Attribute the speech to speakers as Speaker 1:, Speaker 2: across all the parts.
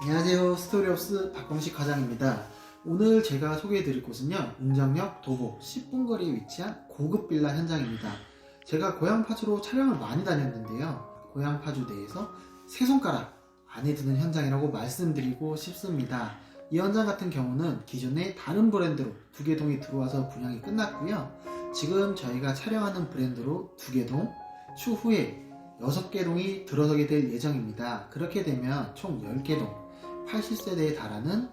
Speaker 1: 안녕하세요. 스토리업스 박광식 과장입니다. 오늘 제가 소개해드릴 곳은요. 운정역 도보 10분 거리에 위치한 고급 빌라 현장입니다. 제가 고향 파주로 촬영을 많이 다녔는데요. 고향 파주 내에서 세 손가락 안에 드는 현장이라고 말씀드리고 싶습니다. 이 현장 같은 경우는 기존에 다른 브랜드로 두 개 동이 들어와서 분양이 끝났고요. 지금 저희가 촬영하는 브랜드로 두 개 동, 추후에 6개 동이 들어서게 될 예정입니다. 그렇게 되면 총 10개 동, 80세대에 달하는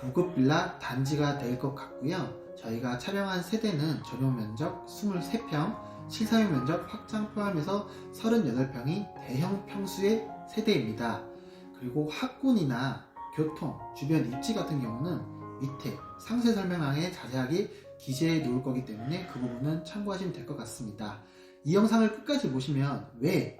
Speaker 1: 고급 빌라 단지가 될 것 같고요. 저희가 촬영한 세대는 전용 면적 23평, 실사용 면적 확장 포함해서 38평이 대형 평수의 세대입니다. 그리고 학군이나 교통, 주변 입지 같은 경우는 밑에 상세 설명항에 자세하게 기재해 놓을 거기 때문에 그 부분은 참고하시면 될 것 같습니다. 이 영상을 끝까지 보시면 왜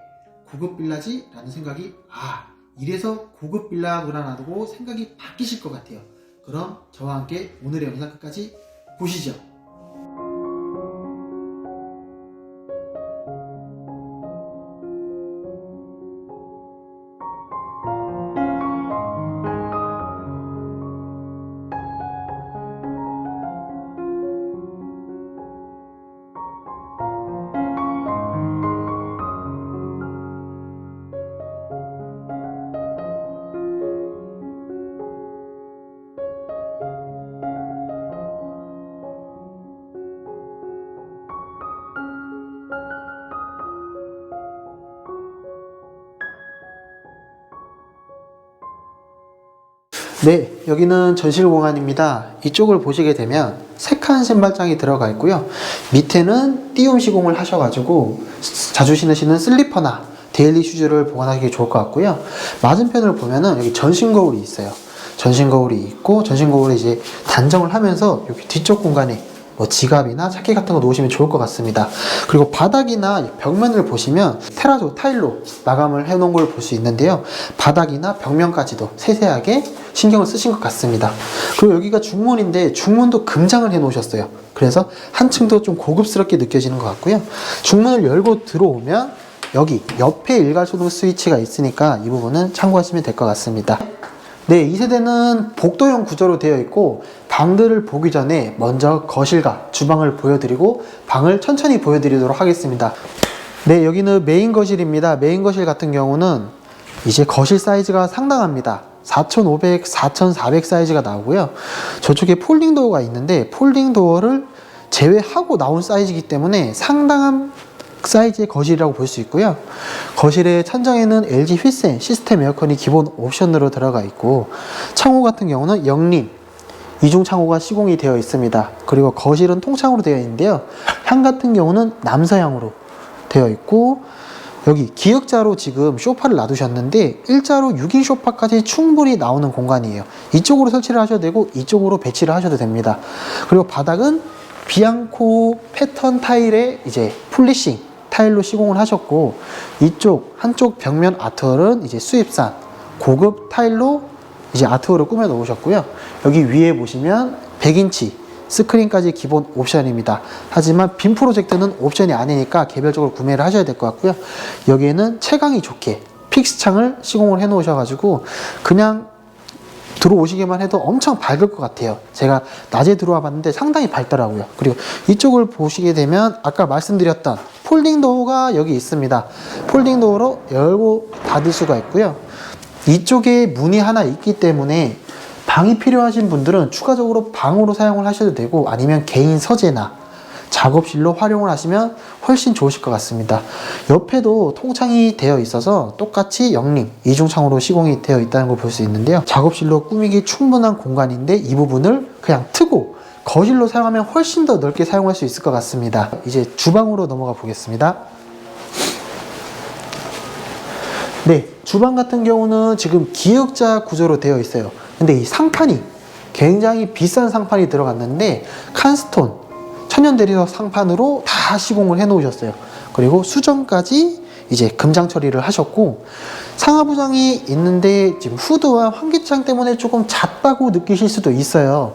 Speaker 1: 고급 빌라지? 라는 생각이 아 이래서 고급 빌라구나라고 생각이 바뀌실 것 같아요. 그럼 저와 함께 오늘의 영상 끝까지 보시죠. 네, 여기는 전실 공간입니다. 이쪽을 보시게 되면 색한 신발장이 들어가 있고요. 밑에는 띄움 시공을 하셔가지고 자주 신으시는 슬리퍼나 데일리 슈즈를 보관하기 좋을 것 같고요. 맞은편을 보면은 여기 전신 거울이 있어요. 전신 거울이 있고 전신 거울에 이제 단정을 하면서 여기 뒤쪽 공간에 뭐 지갑이나 차키 같은 거 놓으시면 좋을 것 같습니다. 그리고 바닥이나 벽면을 보시면 테라조 타일로 마감을 해놓은 걸 볼 수 있는데요. 바닥이나 벽면까지도 세세하게 신경을 쓰신 것 같습니다. 그리고 여기가 중문인데 중문도 금장을 해 놓으셨어요. 그래서 한층 더 좀 고급스럽게 느껴지는 것 같고요. 중문을 열고 들어오면 여기 옆에 일괄소등 스위치가 있으니까 이 부분은 참고하시면 될 것 같습니다. 네, 이 세대는 복도형 구조로 되어 있고 방들을 보기 전에 먼저 거실과 주방을 보여드리고 방을 천천히 보여드리도록 하겠습니다. 네, 여기는 메인 거실입니다. 메인 거실 같은 경우는 이제 거실 사이즈가 상당합니다. 4,500, 4,400 사이즈가 나오고요. 저쪽에 폴딩 도어가 있는데 폴딩 도어를 제외하고 나온 사이즈이기 때문에 상당한 사이즈의 거실이라고 볼 수 있고요. 거실의 천장에는 LG 휘센 시스템 에어컨이 기본 옵션으로 들어가 있고 창호 같은 경우는 영림 이중 창호가 시공이 되어 있습니다. 그리고 거실은 통창으로 되어 있는데요. 향 같은 경우는 남서향으로 되어 있고 여기 기역자로 지금 쇼파를 놔두셨는데 일자로 6인 쇼파까지 충분히 나오는 공간이에요. 이쪽으로 설치를 하셔도 되고 이쪽으로 배치를 하셔도 됩니다. 그리고 바닥은 비앙코 패턴 타일에 이제 폴리싱 타일로 시공을 하셨고 이쪽 한쪽 벽면 아트월은 이제 수입산 고급 타일로 이제 아트월을 꾸며 놓으셨고요. 여기 위에 보시면 100인치 스크린까지 기본 옵션입니다. 하지만 빔 프로젝트는 옵션이 아니니까 개별적으로 구매를 하셔야 될 것 같고요. 여기에는 채광이 좋게 픽스 창을 시공을 해 놓으셔가지고 그냥 들어오시기만 해도 엄청 밝을 것 같아요. 제가 낮에 들어와 봤는데 상당히 밝더라고요. 그리고 이쪽을 보시게 되면 아까 말씀드렸던 폴딩 도어가 여기 있습니다. 폴딩 도어로 열고 닫을 수가 있고요. 이쪽에 문이 하나 있기 때문에 방이 필요하신 분들은 추가적으로 방으로 사용을 하셔도 되고 아니면 개인 서재나 작업실로 활용을 하시면 훨씬 좋으실 것 같습니다. 옆에도 통창이 되어 있어서 똑같이 영림 이중창으로 시공이 되어 있다는 걸 볼 수 있는데요. 작업실로 꾸미기 충분한 공간인데 이 부분을 그냥 트고 거실로 사용하면 훨씬 더 넓게 사용할 수 있을 것 같습니다. 이제 주방으로 넘어가 보겠습니다. 네, 주방 같은 경우는 지금 기역자 구조로 되어 있어요. 근데 이 상판이 굉장히 비싼 상판이 들어갔는데 칸스톤 천연 대리석 상판으로 다 시공을 해 놓으셨어요. 그리고 수정까지 이제 금장 처리를 하셨고 상하부장이 있는데 지금 후드와 환기창 때문에 조금 작다고 느끼실 수도 있어요.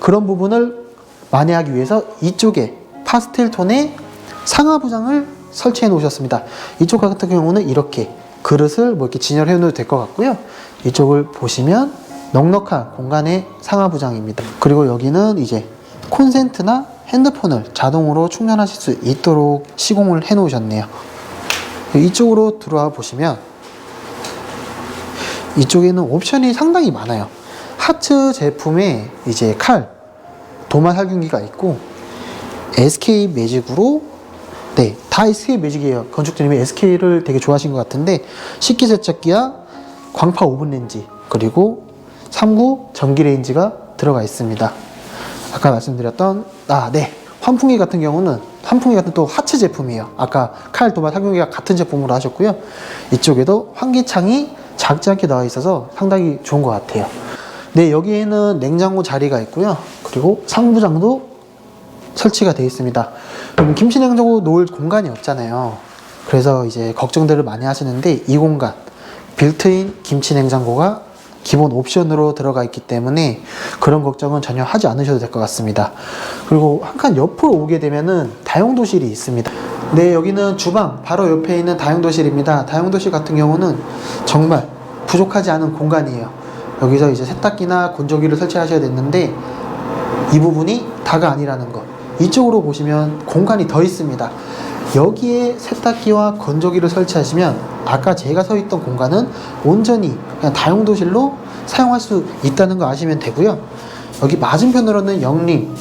Speaker 1: 그런 부분을 만회하기 위해서 이쪽에 파스텔 톤의 상하부장을 설치해 놓으셨습니다. 이쪽 같은 경우는 이렇게 그릇을 뭐 이렇게 진열해 놓어도 될 것 같고요. 이쪽을 보시면 넉넉한 공간의 상하부장입니다. 그리고 여기는 이제 콘센트나 핸드폰을 자동으로 충전하실 수 있도록 시공을 해 놓으셨네요. 이쪽으로 들어와 보시면 이쪽에는 옵션이 상당히 많아요. 하츠 제품의 이제 칼, 도마 살균기가 있고 SK 매직으로 네, 다 SK 매직이에요. 건축주님이 SK를 되게 좋아하신 것 같은데 식기세척기와 광파 오븐 렌지 그리고 3구 전기 레인지가 들어가 있습니다. 아까 말씀드렸던 아, 네. 환풍기 같은 경우는 환풍기 같은 또 하츠 제품이에요. 아까 칼 도마 살균기가 같은 제품으로 하셨고요. 이쪽에도 환기창이 작지 않게 나와 있어서 상당히 좋은 것 같아요. 네, 여기에는 냉장고 자리가 있고요. 그리고 상부장도 설치가 되어 있습니다. 김치 냉장고 놓을 공간이 없잖아요. 그래서 이제 걱정들을 많이 하시는데 이 공간 빌트인 김치 냉장고가 기본 옵션으로 들어가 있기 때문에 그런 걱정은 전혀 하지 않으셔도 될 것 같습니다. 그리고 한 칸 옆으로 오게 되면은 다용도실이 있습니다. 네, 여기는 주방 바로 옆에 있는 다용도실입니다. 다용도실 같은 경우는 정말 부족하지 않은 공간이에요. 여기서 이제 세탁기나 건조기를 설치하셔야 됐는데 이 부분이 다가 아니라는 거. 이쪽으로 보시면 공간이 더 있습니다. 여기에 세탁기와 건조기를 설치하시면 아까 제가 서 있던 공간은 온전히 그냥 다용도실로 사용할 수 있다는 거 아시면 되고요. 여기 맞은편으로는 영림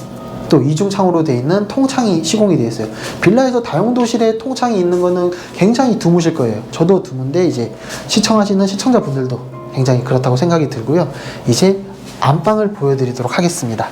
Speaker 1: 또 이중창으로 되어 있는 통창이 시공이 되어 있어요. 빌라에서 다용도실에 통창이 있는 거는 굉장히 드무실 거예요. 저도 드문데 이제 시청하시는 시청자분들도 굉장히 그렇다고 생각이 들고요. 이제 안방을 보여드리도록 하겠습니다.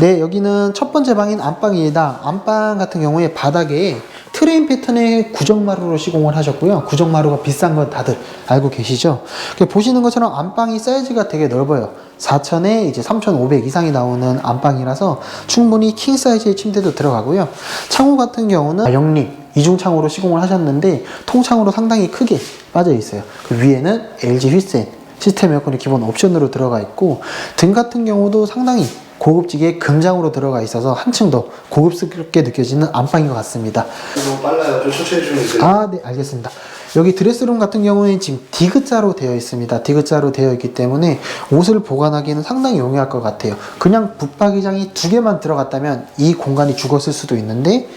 Speaker 1: 네, 여기는 첫 번째 방인 안방입니다. 안방 같은 경우에 바닥에 트레인 패턴의 구정마루로 시공을 하셨고요. 구정마루가 비싼 건 다들 알고 계시죠? 보시는 것처럼 안방이 사이즈가 되게 넓어요. 4,000에 이제 3,500 이상이 나오는 안방이라서 충분히 킹 사이즈의 침대도 들어가고요. 창호 같은 경우는 영리 이중창으로 시공을 하셨는데 통창으로 상당히 크게 빠져 있어요. 그 위에는 LG 휘센 시스템 에어컨이 기본 옵션으로 들어가 있고 등 같은 경우도 상당히 고급지게 금장으로 들어가 있어서 한층 더 고급스럽게 느껴지는 안방인 것 같습니다.
Speaker 2: 너무 빨라요. 좀 천천히 좀 해주세요.
Speaker 1: 아, 네, 알겠습니다. 여기 드레스룸 같은 경우에는 지금 디귿자로 되어 있습니다. 디귿자로 되어 있기 때문에 옷을 보관하기는 상당히 용이할 것 같아요. 그냥 붙박이장이 두 개만 들어갔다면 이 공간이 죽었을 수도 있는데,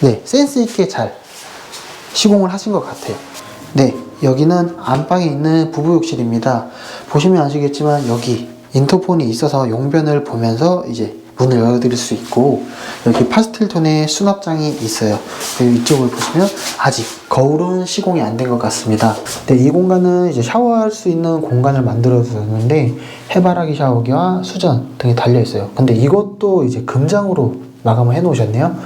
Speaker 1: 네, 센스 있게 잘 시공을 하신 것 같아요. 네, 여기는 안방에 있는 부부욕실입니다. 보시면 아시겠지만 여기 인터폰이 있어서 용변을 보면서 이제 문을 열어드릴 수 있고 여기 파스텔 톤의 수납장이 있어요. 이쪽을 보시면 아직 거울은 시공이 안 된 것 같습니다. 네, 이 공간은 이제 샤워할 수 있는 공간을 만들어줬는데 해바라기 샤워기와 수전 등이 달려 있어요. 근데 이것도 이제 금장으로 마감을 해 놓으셨네요.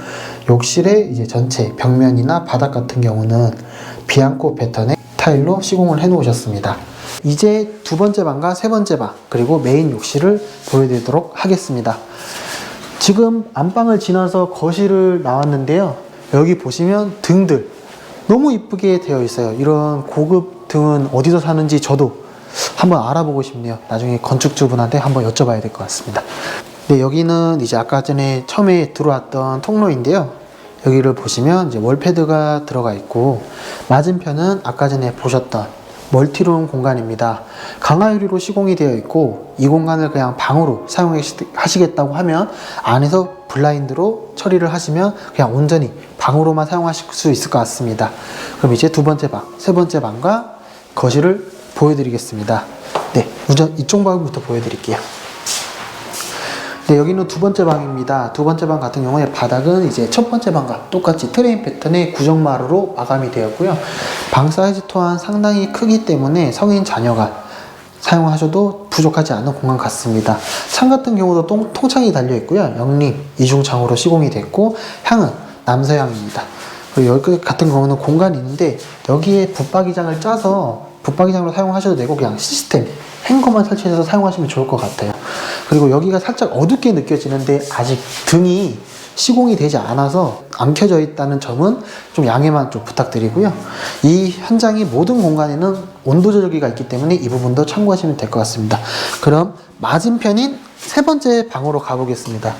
Speaker 1: 욕실의 이제 전체 벽면이나 바닥 같은 경우는 비앙코 패턴의 타일로 시공을 해 놓으셨습니다. 이제 두 번째 방과 세 번째 방 그리고 메인 욕실을 보여드리도록 하겠습니다. 지금 안방을 지나서 거실을 나왔는데요. 여기 보시면 등들 너무 이쁘게 되어 있어요. 이런 고급 등은 어디서 사는지 저도 한번 알아보고 싶네요. 나중에 건축주분한테 한번 여쭤봐야 될 것 같습니다. 네, 여기는 이제 아까 전에 처음에 들어왔던 통로인데요. 여기를 보시면 이제 월패드가 들어가 있고 맞은편은 아까 전에 보셨던 멀티룸 공간입니다. 강화 유리로 시공이 되어 있고 이 공간을 그냥 방으로 사용하시겠다고 하면 안에서 블라인드로 처리를 하시면 그냥 온전히 방으로만 사용하실 수 있을 것 같습니다. 그럼 이제 두 번째 방, 세 번째 방과 거실을 보여드리겠습니다. 네, 우선 이쪽 방부터 보여드릴게요. 네, 여기는 두 번째 방입니다. 두 번째 방 같은 경우에 바닥은 이제 첫 번째 방과 똑같이 트레인 패턴의 구정마루로 마감이 되었고요. 방 사이즈 또한 상당히 크기 때문에 성인 자녀가 사용하셔도 부족하지 않은 공간 같습니다. 창 같은 경우도 통, 통창이 달려 있고요. 영림 이중창으로 시공이 됐고 향은 남서향입니다. 그리고 여기 같은 경우는 공간이 있는데 여기에 붙박이장을 짜서 붙박이장으로 사용하셔도 되고 그냥 시스템 행거만 설치해서 사용하시면 좋을 것 같아요. 그리고 여기가 살짝 어둡게 느껴지는데 아직 등이 시공이 되지 않아서 안 켜져 있다는 점은 좀 양해만 좀 부탁드리고요. 이 현장의 모든 공간에는 온도 조절기가 있기 때문에 이 부분도 참고하시면 될 것 같습니다. 그럼 맞은편인 세 번째 방으로 가보겠습니다.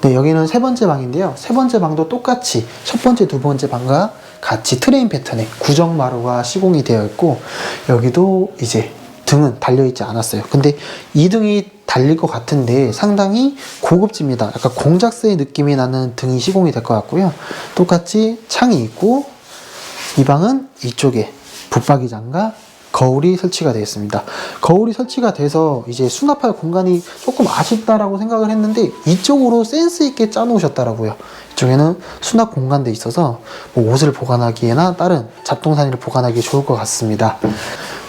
Speaker 1: 네, 여기는 세 번째 방인데요. 세 번째 방도 똑같이 첫 번째, 두 번째 방과 같이 트레인 패턴의 구정 마루가 시공이 되어 있고 여기도 이제 등은 달려 있지 않았어요. 근데 이 등이 달릴 것 같은데 상당히 고급집니다. 약간 공작새의 느낌이 나는 등이 시공이 될 것 같고요. 똑같이 창이 있고 이 방은 이쪽에 붙박이장과 거울이 설치가 되어 있습니다. 거울이 설치가 돼서 이제 수납할 공간이 조금 아쉽다라고 생각을 했는데 이쪽으로 센스 있게 짜놓으셨더라고요. 이쪽에는 수납 공간도 있어서 뭐 옷을 보관하기에나 다른 잡동사니를 보관하기 좋을 것 같습니다.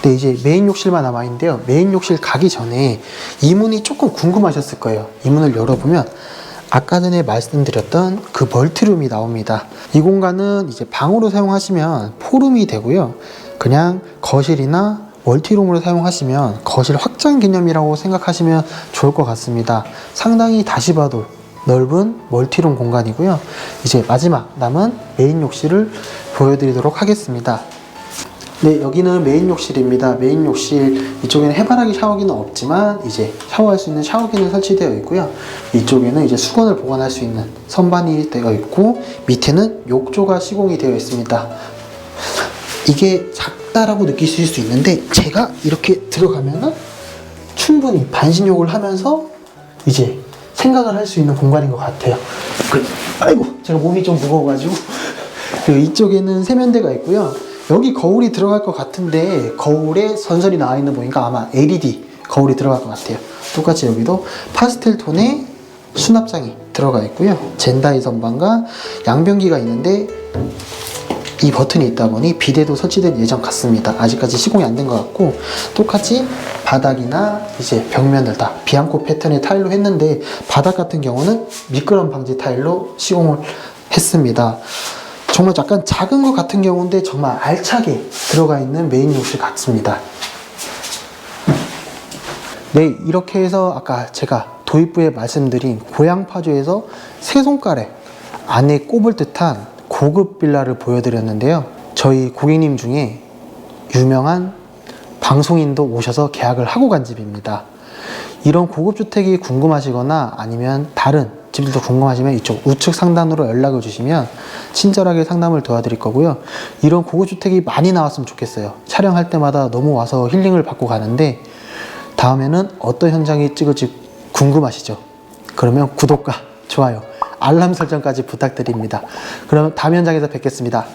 Speaker 1: 근데 이제 메인 욕실만 남아 있는데요. 메인 욕실 가기 전에 이 문이 조금 궁금하셨을 거예요. 이 문을 열어보면 아까 전에 말씀드렸던 그 멀티룸이 나옵니다. 이 공간은 이제 방으로 사용하시면 포룸이 되고요. 그냥 거실이나 멀티룸으로 사용하시면 거실 확장 개념이라고 생각하시면 좋을 것 같습니다. 상당히 다시 봐도 넓은 멀티룸 공간이고요. 이제 마지막 남은 메인 욕실을 보여드리도록 하겠습니다. 네, 여기는 메인 욕실입니다. 메인 욕실 이쪽에는 해바라기 샤워기는 없지만 이제 샤워할 수 있는 샤워기는 설치되어 있고요. 이쪽에는 이제 수건을 보관할 수 있는 선반이 되어 있고 밑에는 욕조가 시공이 되어 있습니다. 이게 작다라고 느끼실 수 있는데 제가 이렇게 들어가면은 충분히 반신욕을 하면서 이제 생각을 할 수 있는 공간인 것 같아요. 그, 아이고 제가 몸이 좀 무거워가지고 이쪽에는 세면대가 있고요. 여기 거울이 들어갈 것 같은데 거울에 선선이 나와 있는 보니까 아마 LED 거울이 들어갈 것 같아요. 똑같이 여기도 파스텔 톤의 수납장이 들어가 있고요. 젠다이 선반과 양변기가 있는데 이 버튼이 있다 보니 비데도 설치된 예정 같습니다. 아직까지 시공이 안 된 것 같고 똑같이 바닥이나 이제 벽면을 다 비앙코 패턴의 타일로 했는데 바닥 같은 경우는 미끄럼 방지 타일로 시공을 했습니다. 정말 약간 작은 것 같은 경우인데 정말 알차게 들어가 있는 메인 욕실 같습니다. 네, 이렇게 해서 아까 제가 도입부에 말씀드린 고향 파주에서 세 손가락 안에 꼽을 듯한 고급 빌라를 보여드렸는데요. 저희 고객님 중에 유명한 방송인도 오셔서 계약을 하고 간 집입니다. 이런 고급 주택이 궁금하시거나 아니면 다른 집들도 궁금하시면 이쪽 우측 상단으로 연락을 주시면 친절하게 상담을 도와드릴 거고요. 이런 고급 주택이 많이 나왔으면 좋겠어요. 촬영할 때마다 너무 와서 힐링을 받고 가는데 다음에는 어떤 현장이 찍을지 궁금하시죠? 그러면 구독과 좋아요, 알람 설정까지 부탁드립니다. 그럼 다음 현장에서 뵙겠습니다.